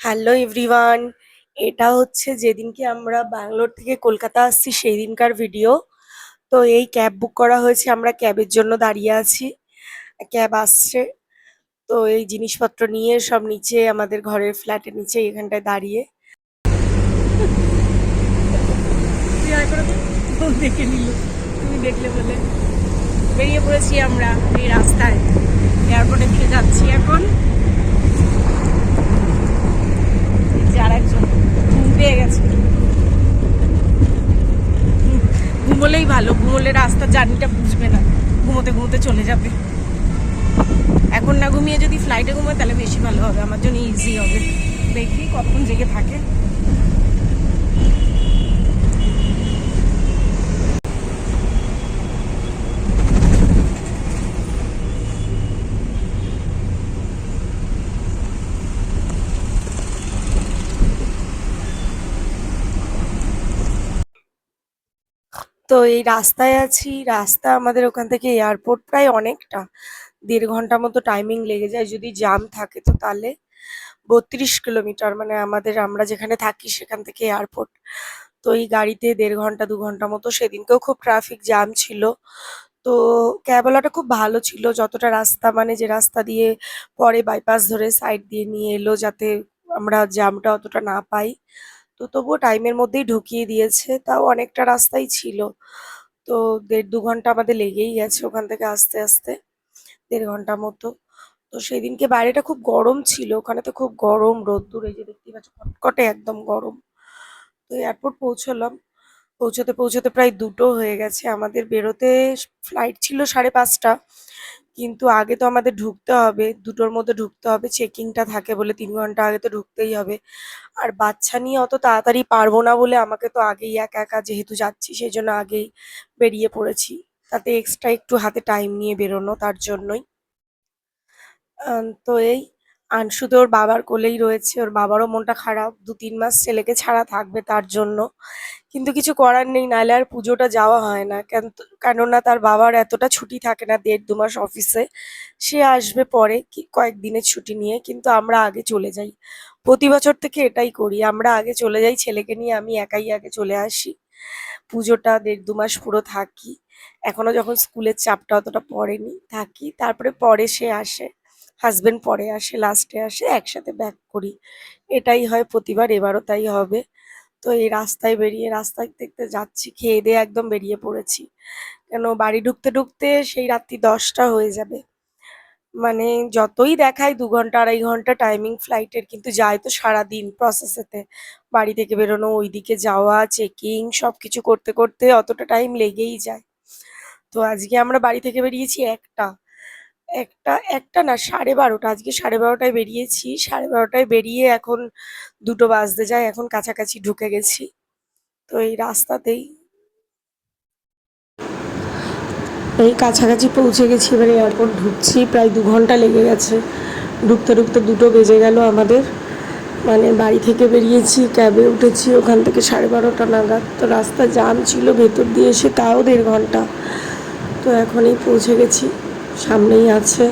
Hello everyone এটা হচ্ছে যেদিনকে আমরা ব্যাঙ্গালোর থেকে কলকাতা আসছি সেই দিনকার ভিডিও তো এই ক্যাব বুক করা হয়েছে, আমরা ক্যাবের জন্য দাঁড়িয়ে আছি। ক্যাব আসছে। তো এই জিনিসপত্র নিয়ে সব নিচে, আমাদের ঘরের ফ্ল্যাটের নিচে এখানটায় দাঁড়িয়ে। দেখে নিল। তুমি দেখলে বলে। বেরিয়ে পড়েছি আমরা এই রাস্তায়। এয়ারপোর্টের দিকে যাচ্ছি এখন যার একজন ঘুম পেয়ে গেছে হুম, ঘুমোলেই ভালো ঘুমোলে রাস্তার জার্নিটা বুঝবে না। ঘুমোতে ঘুমোতে চলে যাবে। এখন না ঘুমিয়ে যদি ফ্লাইটে ঘুমোয়, তাহলে বেশি ভালো হবে। আমার জন্য ইজি হবে। দেখি কখন জেগে থাকে। তো এই রাস্তায় আছি, রাস্তা আমাদের ওখান থেকে এয়ারপোর্ট প্রায় অনেকটা। দেড় ঘণ্টা মতো টাইমিং লেগে যায়, যদি জ্যাম থাকে তো তাহলে। বত্রিশ কিলোমিটার মানে আমাদের, আমরা যেখানে থাকি সেখান থেকে এয়ারপোর্ট তো এই গাড়িতে দেড় ঘণ্টা, দু ঘণ্টা মতো, সেদিনকেও খুব ট্রাফিক জ্যাম ছিল। তো ক্যাবওয়ালাটা খুব ভালো ছিল, যতটা রাস্তা মানে যে রাস্তা দিয়ে পরে বাইপাস ধরে সাইড দিয়ে নিয়ে এলো যাতে আমরা জ্যামটা অতটা না পাই। তো তবুও টাইমের মধ্যেই ঢুকিয়ে দিয়েছে। তাও অনেকটা রাস্তাই ছিল। তো দেড় দু ঘণ্টা আমাদের লেগেই গেছে ওখান থেকে আস্তে আস্তে, দেড় ঘণ্টা মতো। তো সেদিনকে বাইরেটা খুব গরম ছিল। ওখানে তো খুব গরম রোদ্দুর, এই যে দেখতেই পাচ্ছ, কটকটে একদম গরম। তো এয়ারপোর্ট পৌঁছলাম। পৌঁছতে পৌঁছতে প্রায় দুটো হয়ে গেছে। আমাদের বেরোতে ফ্লাইট ছিল সাড়ে পাঁচটা। কিন্তু আগে তো আমাদের ঢুকতে হবে, দুটোর মধ্যে ঢুকতে হবে, চেকিংটা থাকে বলে তিন ঘণ্টা আগে তো ঢুকতেই হবে। আর বাচ্চা নিয়ে অত তাড়াতাড়ি পারব না বলে আমাকে তো আগেই একা একা যেহেতু যাচ্ছি সেই জন্য আগেই বেরিয়ে পড়েছি। তাতে এক্সট্রা একটু হাতে টাইম নিয়ে বেরোনো তার জন্যই। তো এই আনসু তো ওর বাবার কোলেই রয়েছে, ওর বাবারও মনটা খারাপ, দু তিন মাস ছেলেকে ছাড়া থাকবে তার জন্য। কিন্তু কিছু করার নেই, নাহলে আর পুজোটা যাওয়া হয় না। কেন কেননা তার বাবার এতটা ছুটি থাকে না, দেড় দু মাস অফিসে। সে আসবে পরে কয়েকদিনের ছুটি নিয়ে, কিন্তু আমরা আগে চলে যাই। প্রতি বছর থেকে এটাই করি, আমরা আগে চলে যাই, ছেলেকে নিয়ে আমি একাই আগে চলে আসি। পুজোটা দেড় দু মাস পুরো থাকি। এখনও যখন স্কুলের চাপটা অতটা পড়েনি, থাকি। তারপরে পরে সে আসে। হাজবেন্ড পরে আসে লাস্টে আসে, একসাথে ব্যাক করি। এটাই হয় প্রতিবার, এবারও তাই হবে। তো এই রাস্তায় বেরিয়ে, রাস্তায় দেখতে যাচ্ছি, খেয়ে দিয়ে একদম বেরিয়ে পড়েছি। কেন, বাড়ি ঢুকতে ঢুকতে সেই রাত্রি দশটা হয়ে যাবে। মানে যতই দেখায় দু ঘণ্টা, আড়াই ঘণ্টা টাইমিং ফ্লাইটের কিন্তু যায় তো সারাদিন প্রসেসেতে বাড়ি থেকে বেরোনো, ওইদিকে যাওয়া চেকিং সবকিছু করতে করতে অতটা টাইম লেগেই যায়। তো আজকে আমরা বাড়ি থেকে বেরিয়েছি একটা। একটা একটা না, সাড়ে বারোটা, আজকে সাড়ে বারোটায় বেরিয়েছি, সাড়ে বারোটায় বেরিয়ে এখন দুটো বাজতে যায়, এখন কাছাকাছি ঢুকে গেছি। তো এই রাস্তাতেই এই কাছাকাছি পৌঁছে গেছি, এবারে এয়ারপোর্ট ঢুকছি, প্রায় দু ঘণ্টা লেগে গেছে। ঢুকতে ঢুকতে দুটো বেজে গেল আমাদের। মানে বাড়ি থেকে বেরিয়েছি, ক্যাবে উঠেছি, ওখান থেকে সাড়ে বারোটা নাগাদ। তো রাস্তা জাম ছিল ভেতর দিয়ে এসে, তাও দেড় ঘণ্টা। তো এখনই পৌঁছে গেছি। সামনেই আছে।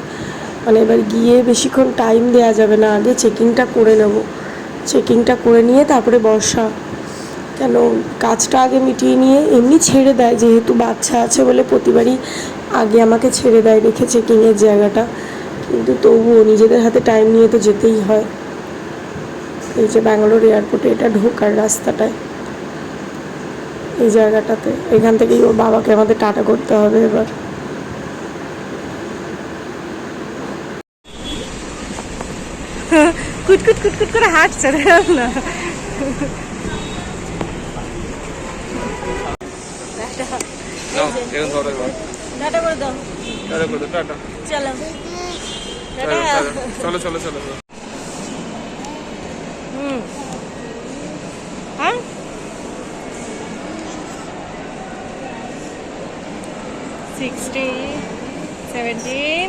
মানে এবার গিয়ে বেশিক্ষণ টাইম দেওয়া যাবে না। আগে চেকিংটা করে নেব। চেকিংটা করে নিয়ে তারপরে বর্ষা। কেন? কাজটা আগে মিটিয়ে নিয়ে এমনি ছেড়ে দেয়। যেহেতু বাচ্চা আছে বলে প্রতিবারই আগে আমাকে ছেড়ে দেয় রেখে চেকিংয়ের জায়গাটা। কিন্তু তবুও নিজেদের হাতে টাইম নিয়ে তো যেতেই হয়। এই যে ব্যাঙ্গালোর এয়ারপোর্টে এটা ঢোকার রাস্তাটায়। এই জায়গাটাতে। এখান থেকেই ওর বাবাকে আমাদের টাটা করতে হবে এবার। কুটকুট কুটকুট করে হাঁটছে না। চলো। চলো, চলো, চলো, চলো, চলো। হুম। হ্যাঁ? সিক্সটি সেভেন্টিন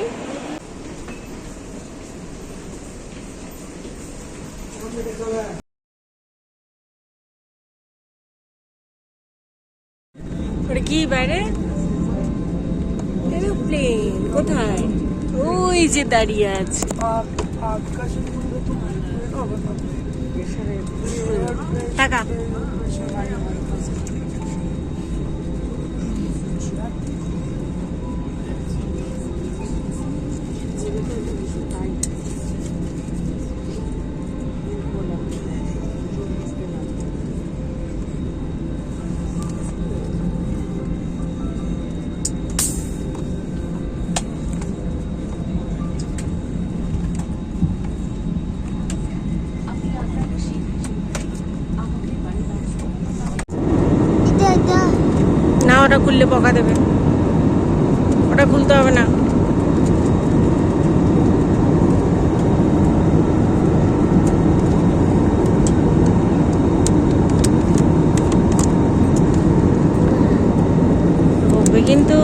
ওটা কি বাইরে? এরোপ্লেন কোথায়? ওই যে দাঁড়িয়ে আছে। টাকা। ওটা খুললে বকা দেবে। ওটা খুলতে হবে না। কিন্তু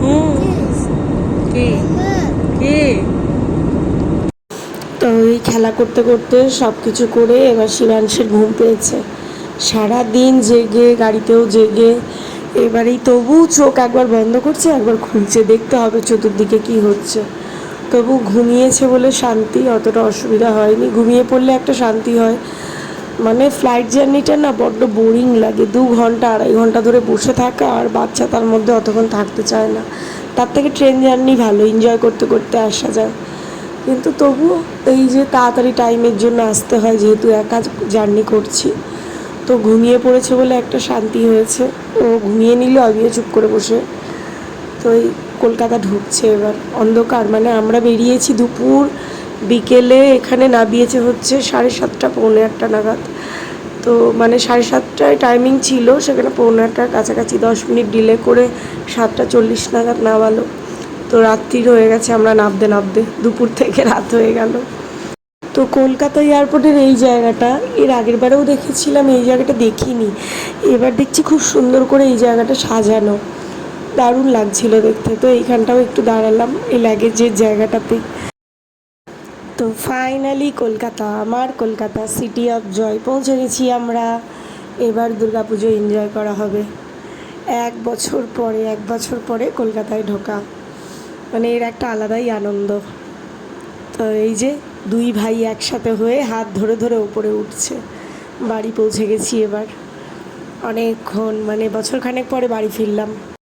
হুম কি কি তো এই খেলা করতে করতে সব কিছু করে এবার শিবাংশের ঘুম পেয়েছে। সারা দিন জেগে, গাড়িতেও জেগে, এবারেই তবু চোখ একবার বন্ধ করছে, একবার খুলছে, দেখতে হবে চতুর্দিকে কি হচ্ছে। তবু ঘুমিয়েছে বলে শান্তি, অতটা অসুবিধা হয়নি। ঘুমিয়ে পড়লে একটা শান্তি হয়। মানে ফ্লাইট জার্নিটা না বড্ড বোরিং লাগে। দু ঘণ্টা, আড়াই ঘণ্টা ধরে বসে থাকা আর বাচ্চা তার মধ্যে অতক্ষণ থাকতে চায় না। তার থেকে ট্রেন জার্নি ভালো এনজয় করতে করতে আসা যায়। কিন্তু তবুও এই যে তাড়াতাড়ি টাইমের জন্য আসতে হয়, যেহেতু একা জার্নি করছি, তো ঘুমিয়ে পড়েছে বলে একটা শান্তি হয়েছে। ও ঘুমিয়ে নিল, আমিও চুপ করে বসে। তো এই কলকাতা ঢুকছে এবার, অন্ধকার। মানে আমরা বেরিয়েছি দুপুর বিকেলে, এখানে নামিয়েছে হচ্ছে সাড়ে সাতটা, পৌনে আটটা নাগাদ। তো মানে সাড়ে সাতটায় টাইমিং ছিল, সেখানে পৌনে আটটার কাছাকাছি দশ মিনিট ডিলে করে সাতটা চল্লিশ নাগাদ নামালো। তো রাত্রির হয়ে গেছে, আমরা নামতে নামতে দুপুর থেকে রাত হয়ে গেল। তো কলকাতা এয়ারপোর্টের এই জায়গাটা, এর আগের বারেও দেখেছিলাম, এই জায়গাটা দেখিনি। এবার দেখছি খুব সুন্দর করে এই জায়গাটা সাজানো। দারুণ লাগছিল দেখতে। তো এইখানটাও একটু দাঁড়ালাম এই লাগেজের জায়গাটাতে। তো ফাইনালি কলকাতা, আমার কলকাতা সিটি অফ জয় পৌঁছে গেছি আমরা। এবার দুর্গাপুজো এনজয় করা হবে। এক বছর পরে, এক বছর পরে কলকাতায় ঢোকা। মানে এর একটা আলাদাই আনন্দ। তো এই যে দুই ভাই একসাথে হয়ে হাত ধরে ধরে ওপরে উঠছে। বাড়ি পৌঁছে গেছি এবার। অনেকক্ষণ মানে বছরখানেক পরে বাড়ি ফিরলাম।